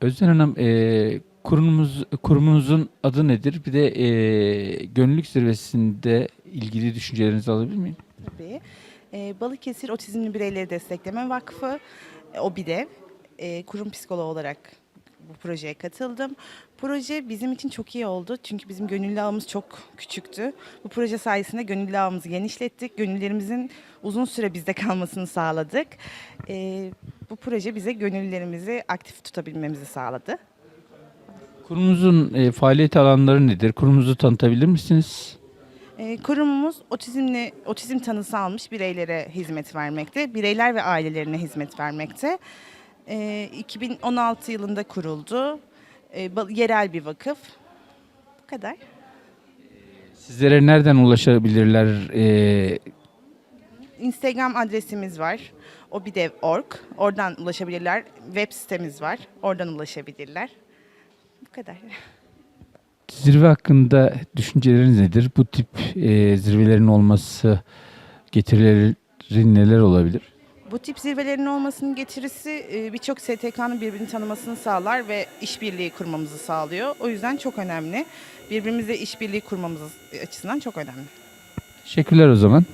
Özden Hanım, e, kurumumuz, kurumunuzun adı nedir? Bir de e, gönüllülük zirvesinde ilgili düşüncelerinizi alabilir miyim? Tabii. Ee, Balıkesir Otizmli Bireyleri Destekleme Vakfı, e, OBİDEV, e, kurum psikoloğu olarak bu projeye katıldım. Proje bizim için çok iyi oldu çünkü bizim gönüllü ağımız çok küçüktü. Bu proje sayesinde gönüllü ağımızı genişlettik. Gönüllülerimizin uzun süre bizde kalmasını sağladık. Ee, bu proje bize gönüllülerimizi aktif tutabilmemizi sağladı. Kurumunuzun e, faaliyet alanları nedir? Kurumunuzu tanıtabilir misiniz? Ee, kurumumuz otizmli otizm tanısı almış bireylere hizmet vermekte. Bireyler ve ailelerine hizmet vermekte. Ee, 2016 yılında kuruldu. Ba- yerel bir vakıf. Bu kadar. Sizlere nereden ulaşabilirler? E, Instagram adresimiz var. obidev.org. Oradan ulaşabilirler. Web sitemiz var. Oradan ulaşabilirler. Bu kadar. zirve hakkında düşünceleriniz nedir? Bu tip e, zirvelerin olması getirileri neler olabilir? Bu tip zirvelerin olmasının getirisi e, birçok STK'nın birbirini tanımasını sağlar ve işbirliği kurmamızı sağlıyor. O yüzden çok önemli. Birbirimizle işbirliği kurmamız açısından çok önemli. Teşekkürler o zaman.